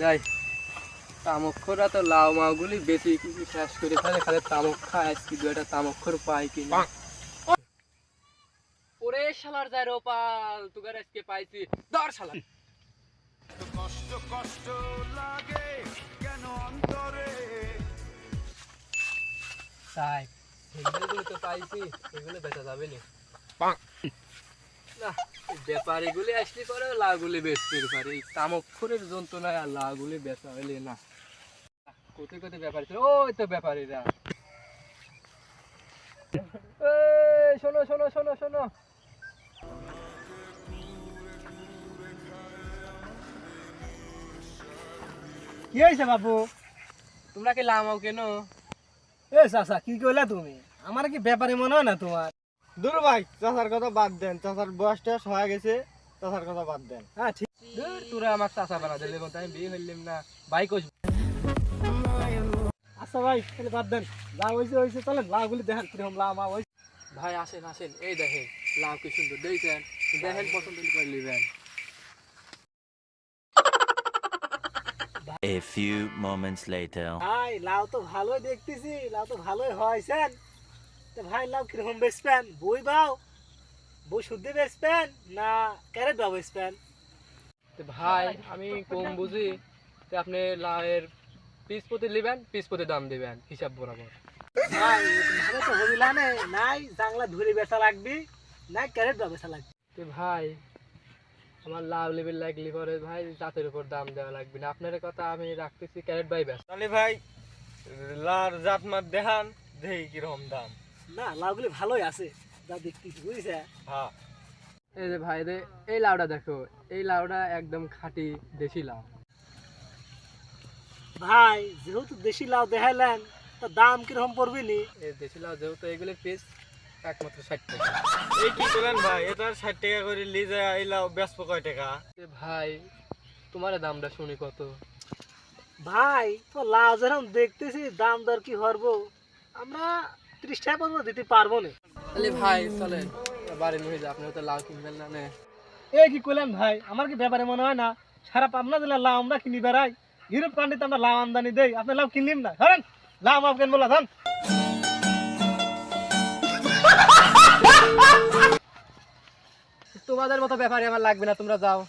যাই। তামক্ষরা তো লাউ মাউগুলি বেশি কিছু শেষ করে ফেলে খালি তামক খায় আজকে দু একটা তামক্ষর পাই কিনা। ওরে শালার যায় রোপাল তুগার আজকে পাইছি। দর শালা। কষ্ট কষ্ট লাগে কেন অন্তরে? তাই এগুলো তো পাইছি এগুলো বেচা যাবে নি না ব্যাপারীগুলি আসলে পরে লাগুলি বেচতে পারে। এই তামক্ষরের যন্ত্রণায় আর লাগুলি বেচা হইলে না। কোথায় কোথায় ব্যাপারী? ওই তো ব্যাপারীরা। শোনো শোনো শোনো শোনো। কি হয়েছে বাবু তোমরা কি লামাও কেন? এ, চাচা, কি কইলা তুমি? আমার কি ব্যাপারে মনে হয় না তোমার? দূর ভাই চাচার কথা বাদ দেন। চাচার বয়স টয়স হয়ে গেছে চাচার কথা বাদ দেন। হ্যাঁ ঠিক। তোরা আমার চাষা বানা দিলে বলতে আমি বিয়ে হইলাম না। বাইক আচ্ছা ভাই তাহলে বাদ দেন। যা হয়েছে হয়েছে চলেন লাগুলি দেখেন কীরকম লাভ মা হয়েছে ভাই আসেন আসেন। এই দেখেন লাভ কি সুন্দর। দেখছেন দেখেন পছন্দ করে নেবেন। A few moments later. ভাই লাউ তো ভালোই দেখতেছি লাউ তো ভালোই হয়েছেন। তো ভাই লাউ কীরকম বেচবেন বই বাও। বই শুদ্ধি বেচবেন না ক্যারেট বাও বেচবেন তো ভাই আমি কম বুঝি। তো আপনি লাউয়ের পিস প্রতি নেবেন পিস প্রতি দাম দিবেন হিসাব বরাবর। ভাই ভালো তো হবিলা নে। নাই জাংলা ধরে বেচা লাগবি। নাই ক্যারেট বাও বেচা লাগবে। তো ভাই আমার লাভ লেভেল লাগলে পরে ভাই জাতের উপর দাম দেওয়া লাগবে না। আপনার কথা আমি রাখতেছি ক্যারেট বাই ব্যাস তাহলে ভাই লার জাত মাত দেখান দেখি কীরকম দাম। না লাউগুলি ভালোই আছে। যা দেখতেছি বুঝছে? হ্যাঁ। এই যে ভাই রে এই লাউটা দেখো এই লাউটা একদম খাঁটি দেশি লাউ। ভাই যেহেতু দেশি লাউ দেখাইলেন তা দাম কীরকম পড়বি নি? এই দেশি লাউ যেহেতু এগুলো পিস একমাত্র ষাট টাকা। এই কি করলেন ভাই এটা ষাট টাকা করে লি যায় আইলাও বেচবো কয় টাকা? এ ভাই তোমার দামটা শুনি কত? ভাই তো লাউ যেরকম দেখতেছি দাম দর কি হরবো? আমরা ত্রিশ টাকা পর্যন্ত দিতে পারব না। তাহলে ভাই চলেন। বাড়ি নিয়ে যা আপনার তো লাউ কিনবেন না নে। এ কি করলেন ভাই আমার কি ব্যাপারে মনে হয় না? সারা পাবনা লাউ আমরা কিনি বেড়াই। ইউরোপ কান্ট্রিতে আমরা লাউ আমদানি দেই। আপনি লাউ কিনলিম না? ধরেন লাউ কেন বলা ধন তোমাদের মতো ব্যাপারে আমার লাগবে না তোমরা যাও।